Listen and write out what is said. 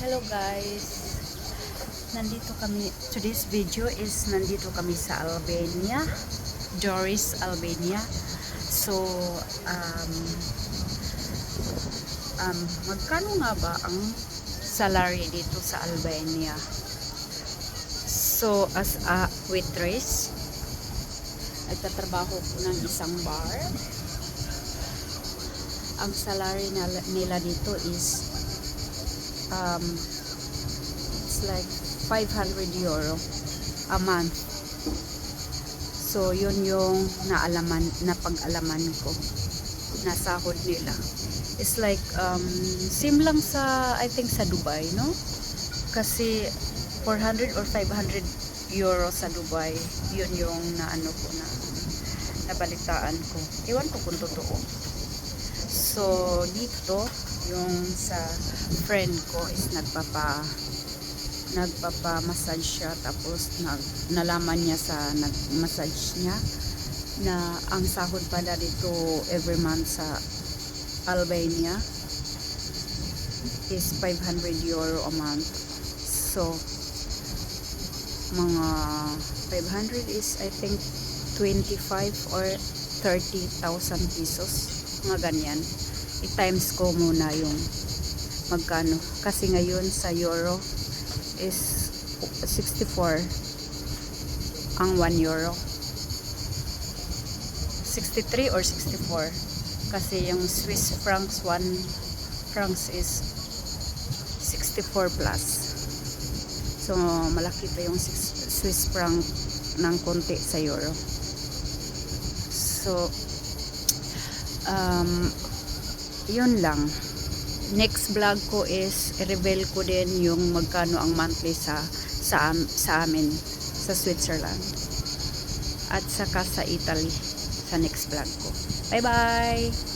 Hello guys. Nandito kami, today's video is nandito kami sa Albania. Doris, Albania. So, um, um, magkano nga ba ang salary dito sa Albania? So, as a waitress, nagtatrabaho ko ng isang bar. Ang salary nila, dito is um, it's like 500 euro a month. So, yun yung naalaman, napag-alaman ko na sahod nila. It's like, um, same lang sa, I think sa Dubai, no? Kasi 400 or 500 euro sa Dubai, yun yung naano ko na nabalitaan ko. Iwan ko kung totoo. So, dito, yung sa friend ko is nagpapa nagpapa-massage siya tapos nag, nalaman niya sa nag-massage niya na ang sahod pala dito every month sa Albania is 500 euro a month. So mga 500 is I think 25 or 30,000 pesos. Mga ganyan i-times ko muna yung magkano. Kasi ngayon sa euro is 64 ang 1 euro. 63 or 64 kasi yung Swiss francs 1 francs is 64 plus. So malaki pa yung Swiss franc ng konti sa euro. So um, yun lang. Next vlog ko is i-reveal ko din yung magkano ang monthly sa sa, sa amin sa Switzerland. At saka sa Italy sa next vlog ko. Bye bye